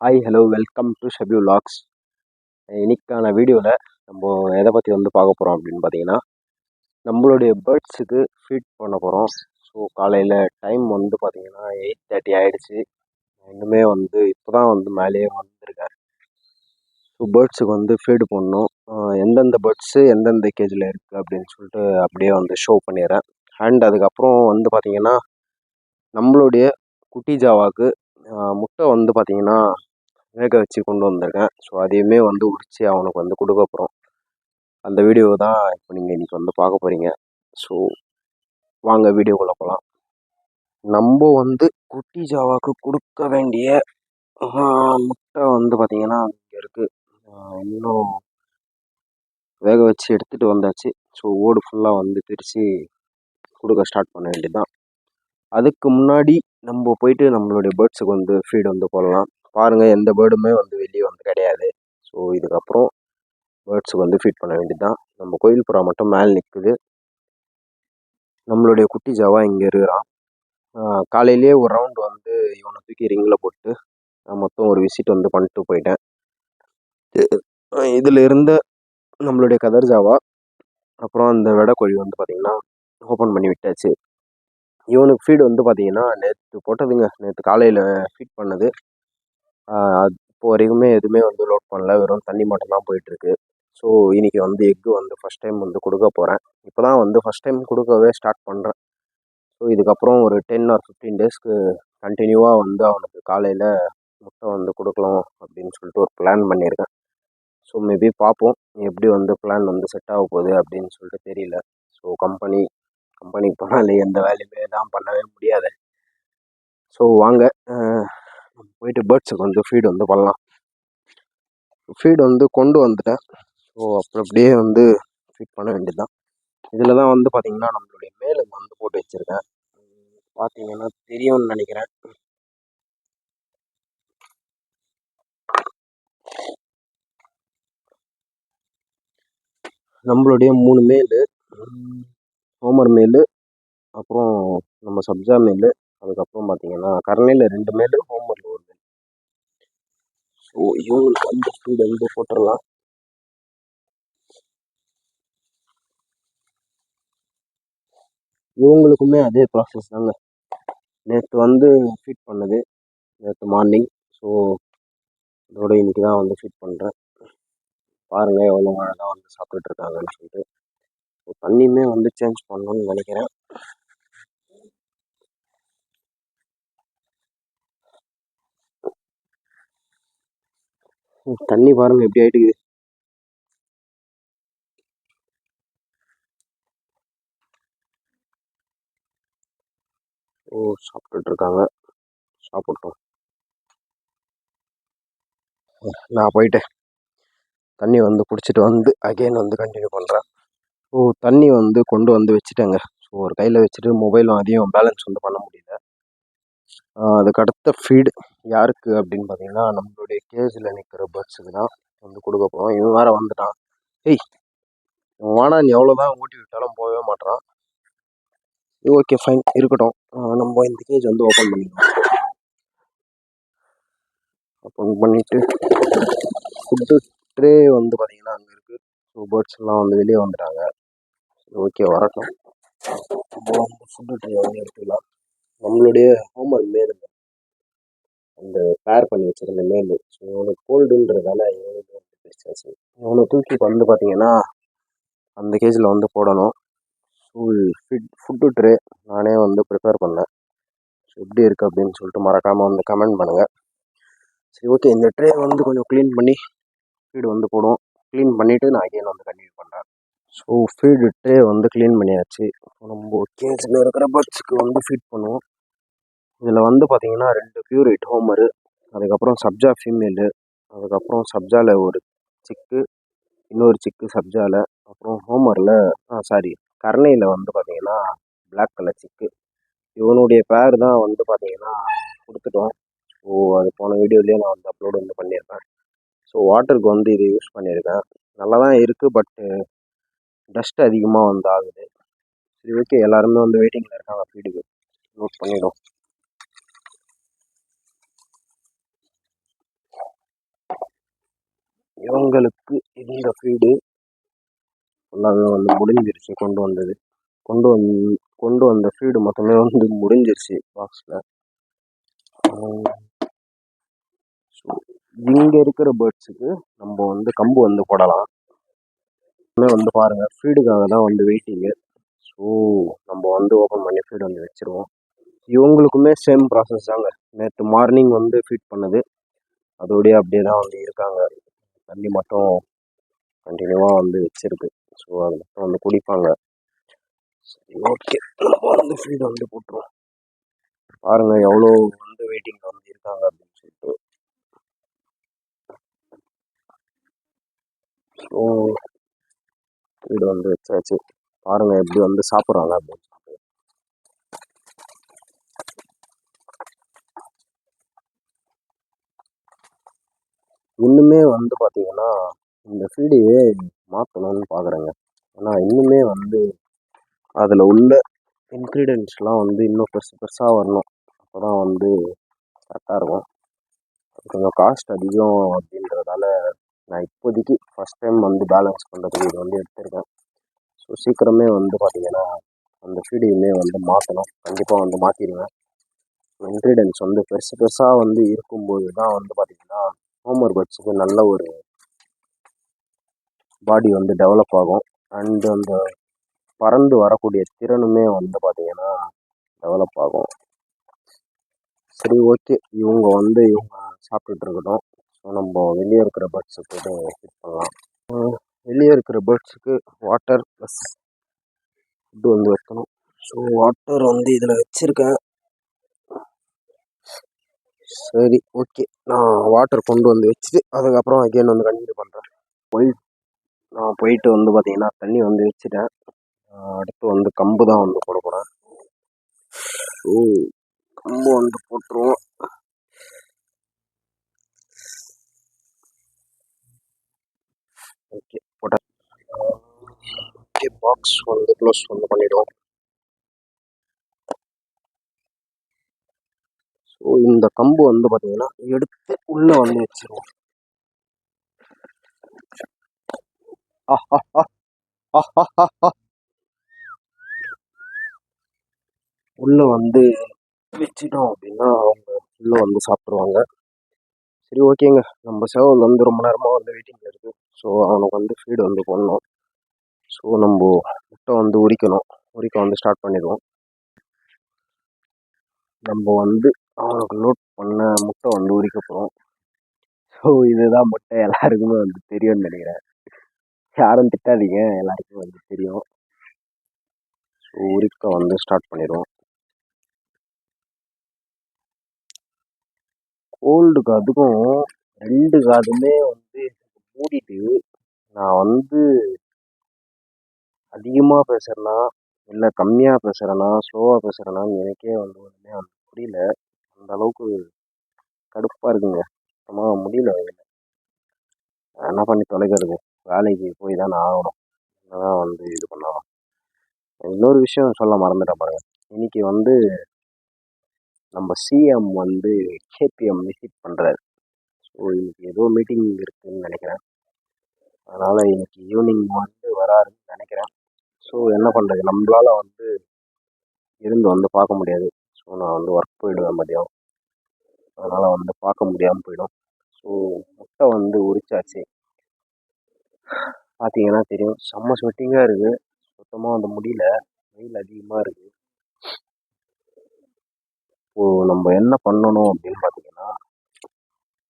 Hi hello welcome to ஷெபியூ லாக்ஸ் இன்றைக்கான வீடியோவில் நம்ம எதை பற்றி வந்து பார்க்க போகிறோம் அப்படின்னு பார்த்தீங்கன்னா நம்மளுடைய பேர்ட்ஸுக்கு ஃபீட் பண்ண போகிறோம் ஸோ காலையில் டைம் வந்து பார்த்தீங்கன்னா எயிட் தேர்ட்டி ஆகிடுச்சு இன்னுமே வந்து இப்போ தான் வந்து மேலேயே வந்திருக்கேன் ஸோ பேர்ட்ஸுக்கு வந்து ஃபீடு பண்ணணும் எந்தெந்த பேர்ட்ஸு எந்தெந்த கேஜில் இருக்குது அப்படின்னு சொல்லிட்டு அப்படியே வந்து ஷோ பண்ணிடுறேன். அண்ட் அதுக்கப்புறம் வந்து பார்த்தீங்கன்னா நம்மளுடைய குட்டி ஜாவாக்கு முட்டை வந்து பார்த்திங்கன்னா வேக வச்சு கொண்டு வந்திருக்கேன். ஸோ அதையுமே வந்து உரிச்சு அவனுக்கு வந்து கொடுக்க போகிறோம் அந்த வீடியோ தான் இப்போ நீங்கள் இன்றைக்கி வந்து பார்க்க போகிறீங்க ஸோ வாங்க வீடியோக்குள்ளே போகலாம் நம்ம வந்து குட்டி ஜாவாவுக்கு கொடுக்க வேண்டிய முட்டை வந்து பார்த்திங்கன்னா இங்கே இருக்குது இன்னும் வேக வச்சு எடுத்துகிட்டு வந்தாச்சு. ஸோ ஓடு ஃபுல்லாக வந்து பிரித்து கொடுக்க ஸ்டார்ட் பண்ண வேண்டியதுதான். அதுக்கு முன்னாடி நம்ம போயிட்டு நம்மளுடைய பேர்ட்ஸுக்கு வந்து ஃபீடு வந்து போடலாம். பாருங்கள் எந்த பேர்டுமே வந்து வெளியே வந்து கிடையாது. ஸோ இதுக்கப்புறம் பேர்ட்ஸுக்கு வந்து ஃபீட் பண்ண வேண்டியது தான் நம்ம கோயில் புறா மட்டும் மேலே நிற்குது நம்மளுடைய குட்டி ஜாவா இங்கே இருக்கிறான். காலையிலேயே ஒரு ரவுண்ட் வந்து இவனை தூக்கி ரிங்கில் போட்டு நான் மொத்தம் ஒரு விசிட் வந்து பண்ணிட்டு போயிட்டேன். இதில் இருந்த நம்மளுடைய கதர் ஜாவா அப்புறம் அந்த வெடக்கோழி வந்து பார்த்திங்கன்னா ஓப்பன் பண்ணி விட்டாச்சு. இவனுக்கு ஃபீடு வந்து பார்த்திங்கன்னா நேற்று போட்டதுங்க. நேற்று காலையில் ஃபீட் பண்ணது. இப்போ வரைக்குமே எதுவுமே வந்து லோட் பண்ணல. வெறும் தண்ணி மட்டும்தான் போயிட்டுருக்கு. ஸோ இன்றைக்கி வந்து எக்கு வந்து ஃபஸ்ட் டைம் வந்து கொடுக்க போகிறேன் இப்போ தான் வந்து ஃபஸ்ட் டைம் கொடுக்கவே ஸ்டார்ட் பண்ணுறேன் ஸோ இதுக்கப்புறம் ஒரு டென் ஆர் ஃபிஃப்டீன் டேஸ்க்கு கண்டினியூவாக வந்து அவனுக்கு காலையில் முட்டை வந்து கொடுக்கலாம் அப்படின்னு சொல்லிட்டு ஒரு பிளான் பண்ணியிருக்கேன். ஸோ மேபி பார்ப்போம். எப்படி வந்து பிளான் வந்து செட் ஆக போகுது அப்படின்னு சொல்லிட்டு தெரியல. ஸோ கம்பெனி கம்பெனிக்கு போனாலே எந்த வேலையுமே தான் பண்ணவே முடியாது. ஸோ வாங்க. போயிட்டு பேர்ட்ஸுக்கு வந்து ஃபீடு வந்து பண்ணலாம். ஃபீடு வந்து கொண்டு வந்துட்டேன். ஸோ அப்புறம் அப்படியே வந்து ஃபீட் பண்ண வேண்டியதுதான். இதில் தான் வந்து பார்த்திங்கன்னா நம்மளுடைய மேலு வந்து போட்டு வச்சுருக்கேன். பார்த்தீங்கன்னா தெரியும்னு நினைக்கிறேன். நம்மளுடைய மூணு மேலு ஹோமர் மேலு அப்புறம் நம்ம சப்ஜா மேலு அதுக்கப்புறம் பார்த்தீங்கன்னா கரணையில் ரெண்டு மேலு ஹோமரில் ஸோ இவங்களுக்கு வந்து ஃபீடு வந்து போட்டுடலாம் இவங்களுக்குமே அதே ப்ராசஸ் தாங்க நேற்று வந்து ஃபீட் பண்ணது நேற்று மார்னிங் ஸோ இதோட இன்னைக்கு தான் வந்து ஃபீட் பண்ணுறேன் பாருங்கள் எவ்வளோ அழகாக வந்து சாப்பிட்டுட்டு இருக்காங்கன்னு சொல்லிட்டு. ஸோ தண்ணியுமே வந்து சேஞ்ச் பண்ணணும்னு நினைக்கிறேன். தண்ணி பாருங்கள் எப்படி ஆயிட்டு ஓ சாப்பிட்டுட்டு இருக்காங்க. சாப்பிட்டோம் நான் போயிட்டேன். தண்ணி வந்து பிடிச்சிட்டு வந்து அகைன் வந்து கண்டினியூ பண்ணுறேன் ஸோ தண்ணி வந்து கொண்டு வந்து வச்சுட்டேங்க. ஸோ ஒரு கையில் வச்சுட்டு மொபைலும் அதையும் பேலன்ஸ் வந்து பண்ண முடியல. அதுக்கு அடுத்த ஃபீடு யாருக்கு அப்படின்னு பார்த்தீங்கன்னா நம்மளுடைய கேஜில் நிற்கிற பேர்ட்ஸுக்கு தான் வந்து கொடுக்க போகிறோம் இவன் வேறு வந்துட்டான். ஏய் இவன் நீ எவ்வளோ தான் ஊட்டி விட்டாலும் போகவே மாட்றான். ஓகே ஃபைன் இருக்கட்டும். நம்ம இந்த கேஜ் வந்து ஓப்பன் பண்ணிக்கலாம் ஓப்பன் பண்ணிவிட்டு ஃபுட்டு ட்ரே வந்து பார்த்தீங்கன்னா அங்கே இருக்குது ஸோ பேர்ட்ஸ்லாம் வந்து வெளியே வந்துட்டாங்க. ஓகே வரட்டும். ரொம்ப ஃபுட்டு ட்ரே வந்து எடுத்துக்கலாம். நம்மளுடைய ஹோம்ஒர்க் மேலு அந்த பேர் பண்ணி வச்சிருந்த மேலு ஸோ இவனுக்கு கோல்டுன்றதால இவனுக்கு வந்து பிடிச்சாச்சு இவனை தூக்கி வந்து பார்த்தீங்கன்னா அந்த கேஜில் வந்து போடணும். ஸோ ஃபிட் ஃபுட்டு ட்ரே நானே வந்து ப்ரிப்பேர் பண்ணேன். ஸோ எப்படி இருக்குது அப்படின்னு சொல்லிட்டு மறக்காமல் வந்து கமெண்ட் பண்ணுங்கள் சரி ஓகே இந்த ட்ரே வந்து கொஞ்சம் க்ளீன் பண்ணி ஃபீடு வந்து போடுவோம். க்ளீன் பண்ணிவிட்டு நான் அகைன் வந்து கண்டினியூ பண்ணுறேன் ஸோ ஃபீடு ட்ரே வந்து க்ளீன் பண்ணியாச்சு. ரொம்ப நம்ம கேஜில் இருக்கிற பர்ட்ஸுக்கு வந்து ஃபீட் பண்ணுவோம். இதில் வந்து பார்த்தீங்கன்னா ரெண்டு பியூரிட் ஹோமரு அதுக்கப்புறம் சப்ஜா ஃபீமேலு அதுக்கப்புறம் சப்ஜாவில் ஒரு சிக்கு இன்னொரு சிக்கு சப்ஜாவில் அப்புறம் ஹோமரில் ஆ சாரி கர்ணையில் வந்து பார்த்தீங்கன்னா பிளாக் கலர் சிக்கு இவனுடைய பேர் தான் வந்து பார்த்தீங்கன்னா கொடுத்துட்டோம். ஸோ அது போன வீடியோலேயே நான் வந்து அப்லோடு வந்து பண்ணியிருக்கேன். ஸோ வாட்டருக்கு வந்து இது யூஸ் பண்ணியிருக்கேன். நல்லா தான் இருக்குது பட்டு டஸ்ட் அதிகமாக வந்து ஆகுது. சரி ஓகே எல்லாருமே வந்து வெயிட்டிங்கில் இருக்காங்க ஃபீடுக்கு நோட் பண்ணிவிடும் இவங்களுக்கு இந்த ஃபீடு ஃபுல்லாகவே வந்து முடிஞ்சிருச்சு கொண்டு வந்தது. கொண்டு வந் கொண்டு வந்த ஃபீடு மொத்தமே வந்து முடிஞ்சிருச்சு பாக்ஸில் ஸோ இங்கே இருக்கிற பேர்ட்ஸுக்கு நம்ம வந்து கம்பு வந்து போடலாம். வந்து பாருங்கள் ஃபீடுக்காக தான் வந்து வெயிட்டிங்கு ஸோ நம்ம வந்து ஓப்பன் பண்ணி ஃபீடு வந்து வச்சுருவோம். இவங்களுக்குமே சேம் ப்ராசஸ் தாங்க. நேற்று மார்னிங் வந்து ஃபீட் பண்ணது. அதோடய அப்படியே தான் வந்து இருக்காங்க. தண்ணி மட்டும் கண்டினியூவாக வந்து வச்சிருக்கு. ஸோ அது மட்டும் வந்து குடிப்பாங்க. சரி ஓகே நம்ம வந்து ஃபீட் வந்து போட்டுருவோம். பாருங்கள் எவ்வளோ வந்து வெயிட்டிங்கில் வந்து இருக்காங்க அப்படின்னு சொல்லிட்டு. ஸோ ஃபீடு வந்து வச்சாச்சு. பாருங்கள் எப்படி வந்து சாப்பிட்றாங்க அப்படின்னு சொல்லிட்டு இன்னுமே வந்து பார்த்தீங்கன்னா இந்த ஃபீடையே மாற்றணும்னு பார்க்குறேங்க ஏன்னா இன்னுமே வந்து அதில் உள்ள இன்க்ரீடியன்ஸ்லாம் வந்து இன்னும் பெருசு பெருசாக வரணும். அப்போ தான் வந்து கரெக்டாக இருக்கும். கொஞ்சம் காஸ்ட் அதிகம் அப்படின்றதால நான் இப்போதைக்கு ஃபஸ்ட் டைம் வந்து பேலன்ஸ் பண்ணுறதுக்கு இது வந்து எடுத்திருக்கேன். ஸோ சீக்கிரமே வந்து பார்த்தீங்கன்னா அந்த ஃபீடையுமே வந்து மாற்றணும் கண்டிப்பாக வந்து மாற்றிடுவேன் இன்க்ரீடியன்ஸ் வந்து பெருசு பெருசாக வந்து இருக்கும்போது தான் வந்து பார்த்திங்கன்னா ஹோமர் பேர்ட்ஸுக்கு நல்ல ஒரு பாடி வந்து டெவலப் ஆகும். அண்ட் அந்த பறந்து வரக்கூடிய திறனுமே வந்து பார்த்திங்கன்னா டெவலப் ஆகும். சரி ஓகே இவங்க வந்து இவங்க சாப்பிட்டுட்டு இருக்கட்டும். ஸோ நம்ம வெளியே இருக்கிற பேர்ட்ஸுக்கு ஃபிட் பண்ணலாம். வெளியே இருக்கிற பேர்ட்ஸுக்கு வாட்டர் ப்ளஸ் ஃபுட்டு வந்து வைக்கணும். ஸோ வாட்டர் வந்து இதில் வச்சுருக்கேன். சரி ஓகே நான் வாட்டர் கொண்டு வந்து வச்சுட்டு அதுக்கப்புறம் அகெயின் வந்து கண்டினியூ பண்ணுறேன் போய் நான் போயிட்டு வந்து பார்த்தீங்கன்னா தண்ணி வந்து வச்சுட்டேன். அடுத்து வந்து கம்பு தான் வந்து போட போகிறேன் கம்பு வந்து போட்டுருவோம். ஓகே போட்டேன் ஓகே பாக்ஸ் வந்து க்ளோஸ் வந்து பண்ணிவிடுவோம் இந்த கம்பு வந்து பார்த்தீங்கன்னா எடுத்து உள்ளே வந்து வச்சிருவோம். உள்ள உள்ளே வந்து வச்சிட்டோம் அப்படின்னா அவங்க உள்ளே வந்து சாப்பிட்ருவாங்க சரி ஓகேங்க. நம்ம சேவல் வந்து ரொம்ப நேரமாக வந்து வெயிட்டிங்கில் இருக்குது ஸோ அவனுக்கு வந்து ஃபீடு வந்து பண்ணணும் ஸோ நம்ம முட்டை வந்து உரிக்கணும். உரிக்க வந்து ஸ்டார்ட் பண்ணிடுவோம். நம்ம வந்து அவனுக்கு நோட் பண்ண முட்டை வந்து உரிக்க போகிறோம் ஸோ இதுதான் முட்டை எல்லாருக்குமே வந்து தெரியும்னு நினைக்கிறேன். யாரும் திட்டாதீங்க எல்லாருக்கும் வந்து தெரியும். ஸோ உரிக்க வந்து ஸ்டார்ட் பண்ணிடுவோம். கோல்டு காதுக்கும் ரெண்டு காதுமே வந்து மூடிட்டு நான் வந்து அதிகமாக பேசுகிறேன்னா இல்லை கம்மியாக பேசுகிறேன்னா ஸ்லோவாக பேசுகிறேனான்னு எனக்கே வந்து ஒன்றுமே வந்து புரியல. அந்த அளவுக்கு கடுப்பாக இருக்குங்க. சுத்தமாக முடியல என்ன பண்ணி தொலைக்கிறது? வேலைக்கு போய் தானே ஆகணும். தான் வந்து இது பண்ணணும் இன்னொரு விஷயம் சொல்ல மறந்துட்டேன் பாருங்க. இன்னைக்கு வந்து நம்ம சிஎம் வந்து கேபிஎம் விசிட் பண்ணுறாரு ஸோ இன்னைக்கு ஏதோ மீட்டிங் இருக்குதுன்னு நினைக்கிறேன். அதனால் இன்னைக்கு ஈவினிங் வந்து வராருன்னு நினைக்கிறேன். ஸோ என்ன பண்ணுறது நம்மளால வந்து இருந்து வந்து பார்க்க முடியாது. ஸோ நான் வந்து ஒர்க் போயிடுவேன் மதியம். அதனால் வந்து பார்க்க முடியாமல் போயிடும். ஸோ முட்டை வந்து உரிச்சாச்சு. பார்த்தீங்கன்னா தெரியும். செம்ம ஸ்வெட்டிங்காக இருக்குது சுத்தமாக வந்து முடியல. வெயில் அதிகமாக இருக்குது இப்போது நம்ம என்ன பண்ணணும் அப்படின்னு பார்த்தீங்கன்னா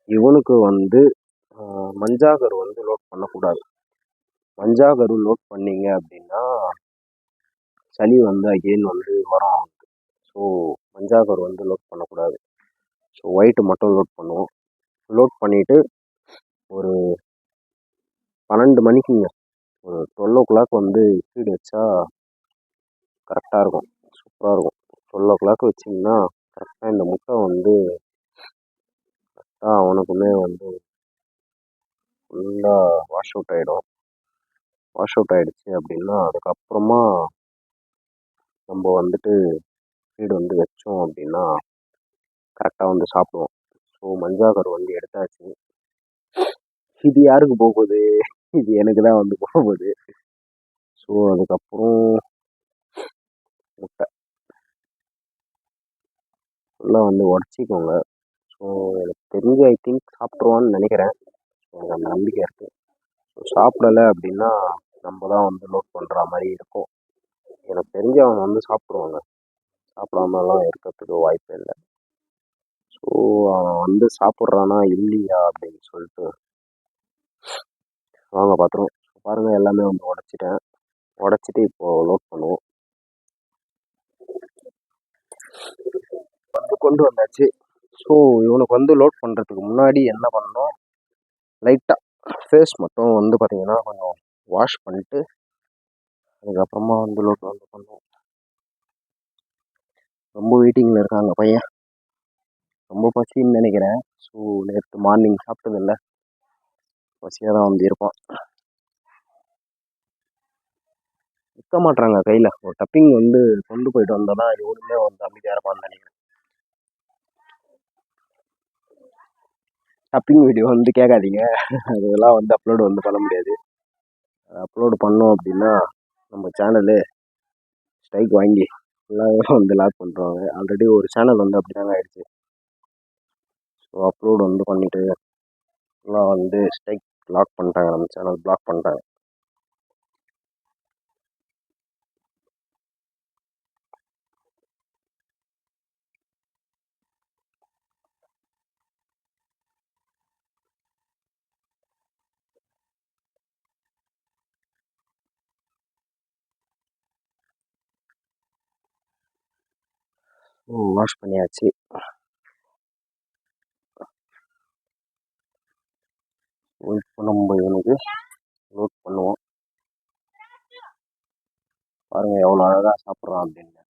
இவனுக்கு வந்து மஞ்சாகர் வந்து லோட் பண்ணக்கூடாது. மஞ்சாகரு நோட் பண்ணீங்க அப்படின்னா சளி வந்து அகெயின் வந்து வரும் அவனுக்கு ஸோ மஞ்சாகரு வந்து லோட் பண்ணக்கூடாது. ஸோ ஒயிட்டு மட்டும் லோட் பண்ணுவோம். லோட் பண்ணிவிட்டு ஒரு பன்னெண்டு மணிக்குங்க. ஒரு டுவெல் ஓ கிளாக் வந்து ஃபீடு வச்சா கரெக்டாக இருக்கும். சூப்பராக இருக்கும். டுவெல் ஓ கிளாக் வச்சிங்கன்னா கரெக்டாக இந்த முட்டை வந்து கரெக்டாக அவனுக்குமே வந்து ஃபுல்லாக வாஷ் அவுட் ஆகிடும் வாஷ் அவுட் ஆகிடுச்சு அப்படின்னா அதுக்கப்புறமா நம்ம வந்துட்டு ஃபீடு வந்து வச்சோம் அப்படின்னா கரெக்டாக வந்து சாப்பிடுவோம். ஸோ மஞ்சாகர் வந்து எடுத்தாச்சு. இது யாருக்கு போகுது? இது எனக்கு தான் வந்து போகுது. ஸோ அதுக்கப்புறம் முட்டை. ஃபுல்லாக வந்து உடச்சிக்கோங்க. ஸோ எனக்கு தெரிஞ்சு ஐ திங்க் சாப்பிட்ருவான்னு நினைக்கிறேன். எனக்கு அந்த நம்பிக்கை இருக்குது சாப்பிடலை அப்படின்னா நம்ம தான் வந்து லோட் பண்ணுற மாதிரி இருக்கும். எனக்கு தெரிஞ்சு அவங்க வந்து சாப்பிடுவாங்க. சாப்பிடாமலாம் இருக்கிறதுக்கு வாய்ப்பே இல்லை. ஸோ அவன் வந்து சாப்பிட்றானா இல்லையா அப்படின்னு சொல்லிட்டு வாங்க பார்த்துருவோம். பாருங்கள் எல்லாமே வந்து உடச்சிட்டேன். உடச்சிட்டு இப்போது லோட் பண்ணுவோம். வந்து கொண்டு வந்தாச்சு. ஸோ இவனுக்கு வந்து லோட் பண்ணுறதுக்கு முன்னாடி என்ன பண்ணணும் லைட்டாக ஃபேஸ் மட்டும் வந்து பார்த்தீங்கன்னா கொஞ்சம் வாஷ் பண்ணிட்டு அதுக்கப்புறமா வந்து லோட் வந்து பண்ணுவோம். ரொம்ப வெயிட்டிங்கில் இருக்காங்க பையன். ரொம்ப பசின்னு நினைக்கிறேன். ஸோ நேற்று மார்னிங் சாப்பிட்டதில்ல. பசியாக தான் வந்து இருப்பான். நிற்க மாட்றாங்க கையில். ஒரு டப்பிங் வந்து கொண்டு போயிட்டு வந்தால் தான் எவ்வளவுமே வந்து அமைதியாக இருப்பான்னு நினைக்கிறேன். டப்பிங் வீடியோ வந்து கேட்காதீங்க. அதெல்லாம் வந்து அப்லோடு வந்து பண்ண முடியாது. அப்லோடு பண்ணோம் அப்படின்னா நம்ம சேனலு ஸ்ட்ரைக் வாங்கி ஃபுல்லாகவே வந்து லாக் பண்ணுறாங்க ஆல்ரெடி ஒரு சேனல் வந்து அப்படி தாங்க ஆகிடுச்சு ஸோ அப்லோடு வந்து பண்ணிவிட்டு ஃபுல்லாக வந்து ஸ்ட்ரைக் லாக் பண்ணிட்டாங்க. நம்ம சேனல் பிளாக் பண்ணிட்டாங்க. வாஷ் பண்ணியாச்சு. இப்போ நம்ம இவனுக்கு லோட் பண்ணுவோம். பாருங்க எவ்வளோ அழகாக சாப்பிட்றான் அப்படின்னு.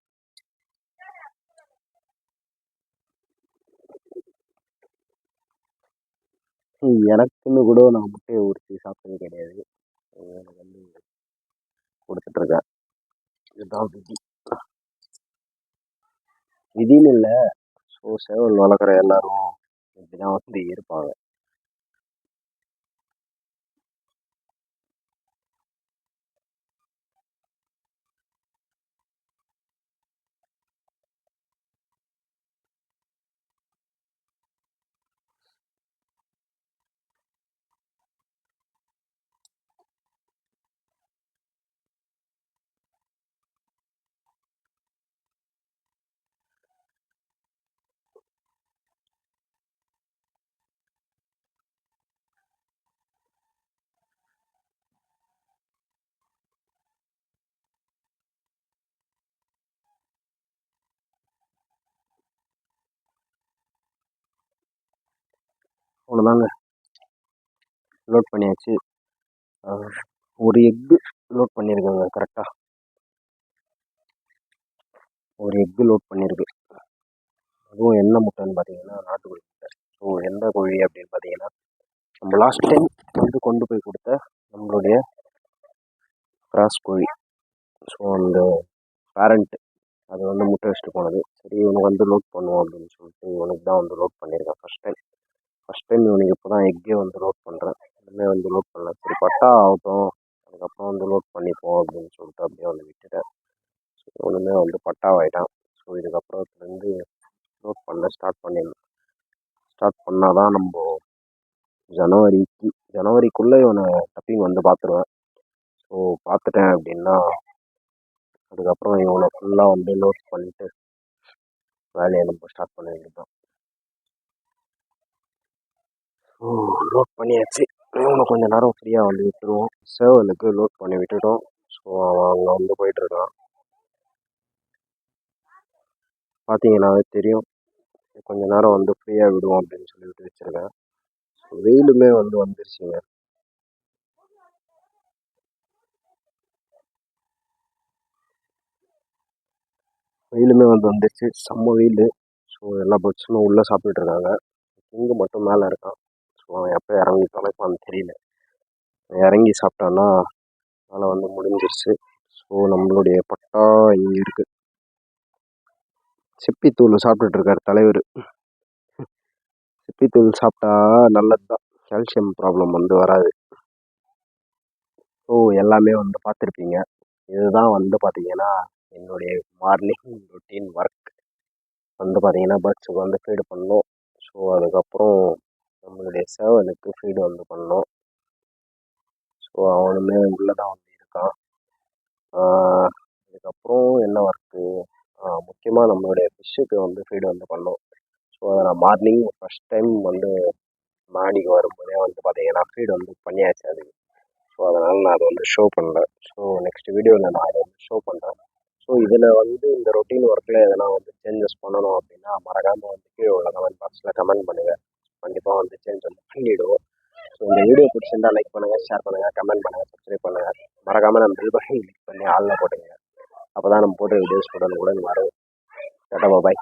எனக்குன்னு கூட நான் முட்டையை உரிச்சு சாப்பிட்டது கிடையாது. எனக்கு வந்து கொடுத்துட்ருக்கேன் இதுதான் விதி. விதின்னு இல்லை. ஸோ சேவல் வளர்க்குற எல்லாரும் இப்படி தான் வந்து இருப்பாங்க. அவ்வளோதாங்க. லோட் பண்ணியாச்சு. ஒரு எக்கு லோட் பண்ணியிருக்கேங்க கரெக்டாக ஒரு எக்கு லோட் பண்ணியிருக்கு. அதுவும் என்ன முட்டைன்னு பார்த்தீங்கன்னா நாட்டுக்கோழி முட்டை. ஸோ எந்த கோழி அப்படின்னு பார்த்தீங்கன்னா நம்ம லாஸ்ட் டைம் வந்து கொண்டு போய் கொடுத்த நம்மளுடைய கிராஸ் கோழி. ஸோ அந்த பேரண்ட்டு அது வந்து முட்டை வச்சுட்டு போனது. சரி இவனுக்கு வந்து லோட் பண்ணுவோம் அப்படின்னு சொல்லிட்டு இவனுக்கு தான் வந்து லோட் பண்ணியிருக்கேன் ஃபஸ்ட் டைம் ஃபஸ்ட் டைம் இவனுக்கு இப்போ தான் எக்கே வந்து லோட் பண்ணுறேன் இன்னுமே வந்து லோட் பண்ணல. சரி பட்டா ஆகட்டும். அதுக்கப்புறம் வந்து லோட் பண்ணிப்போம் அப்படின்னு சொல்லிட்டு அப்படியே வந்து விட்டுட்டேன். ஸோ இவனுமே வந்து பட்டாவாயிட்டான். ஸோ இதுக்கப்புறத்துலேருந்து லோட் பண்ண ஸ்டார்ட் பண்ணிடணும். ஸ்டார்ட் பண்ணால் தான் நம்ம ஜனவரிக்கு ஜனவரிக்குள்ளே இவனை டப்பிங் வந்து பார்த்துருவேன். ஸோ பார்த்துட்டேன் அப்படின்னா அதுக்கப்புறம் இவனை ஃபுல்லாக வந்து லோட் பண்ணிவிட்டு வேலையை நம்ம ஸ்டார்ட் பண்ண வேண்டியது தான் ஸோ லோட் பண்ணியாச்சு. இவங்க கொஞ்ச நேரம் ஃப்ரீயாக வந்து விட்டுருவோம். சேவலுக்கு லோட் பண்ணி விட்டுட்டோம். ஸோ அவன் அங்கே வந்து போயிட்டுருக்கான் பார்த்தீங்கன்னாவே தெரியும். கொஞ்ச நேரம் வந்து ஃப்ரீயாக விடுவோம் அப்படின்னு சொல்லிட்டு வச்சுருக்கேன். ஸோ வெயிலுமே வந்து வந்துருச்சுங்க. வெயிலுமே வந்து வந்துருச்சு. செம்ம வெயில். ஸோ எல்லா பட்சமும் உள்ளே சாப்பிட்டுட்டு இருக்காங்க. கிங்கு மட்டும் மேலே இருக்கான். அவன் எப்போ இறங்கி தொலைப்பான்னு தெரியல. இறங்கி சாப்பிட்டான்னா வேலை வந்து முடிஞ்சிருச்சு. ஸோ நம்மளுடைய பட்டா இங்கே இருக்குது சிப்பித்தூள் சாப்பிட்டுட்டு இருக்கார் தலைவர். சிப்பித்தூள் சாப்பிட்டா நல்லது தான் கால்சியம் ப்ராப்ளம் வந்து வராது. ஸோ எல்லாமே வந்து பார்த்துருப்பீங்க. இதுதான் வந்து பார்த்தீங்கன்னா என்னுடைய மார்னிங் ரொட்டீன் ஒர்க் வந்து பார்த்தீங்கன்னா பேர்ட்ஸுக்கு வந்து ஃபீடு பண்ணோம் ஸோ அதுக்கப்புறம் நம்மளுடைய சேவலுக்கு ஃபீடு வந்து பண்ணோம். ஸோ அவனுமே உள்ளே தான் வந்து இருக்கான். இதுக்கப்புறம் அதுக்கப்புறம் என்ன ஒர்க்கு முக்கியமாக நம்மளுடைய ஃபிஷ்ஷுக்கு வந்து ஃபீடு வந்து பண்ணோம். ஸோ அதை நான் மார்னிங் ஃபஸ்ட் டைம் வந்து மாடிக்கு வரும்போதே வந்து பார்த்தீங்கன்னா ஃபீடு வந்து பண்ணியாச்சு அது. ஸோ அதனால் நான் அதை வந்து ஷோ பண்ணல. ஸோ நெக்ஸ்ட் வீடியோவில் நான் அதை வந்து ஷோ பண்ணுறேன் ஸோ இதில் வந்து இந்த ரொட்டீன் ஒர்க்கில் எதனா வந்து சேஞ்சஸ் பண்ணணும் அப்படின்னா மறக்காமல் வந்து கீழே உள்ள கமெண்ட் பாக்ஸில் கமெண்ட் பண்ணுங்கள் கண்டிப்பாக வந்து சேஞ்ச் வந்து பண்ணிவிடுவோம் ஸோ இந்த வீடியோ பிடிச்சிருந்தா லைக் பண்ணுங்கள் ஷேர் பண்ணுங்கள் கமெண்ட் பண்ணுங்கள் சப்ஸ்கிரைப் பண்ணுங்கள் மறக்காமல் நம்ம பில் பண்ணி கிளிக் பண்ணி ஆளில் போட்டுங்க. அப்போ தான் நம்ம போட்ட வீடியோஸ் உடனுக்குடன் வரும். டாட்டா பாய்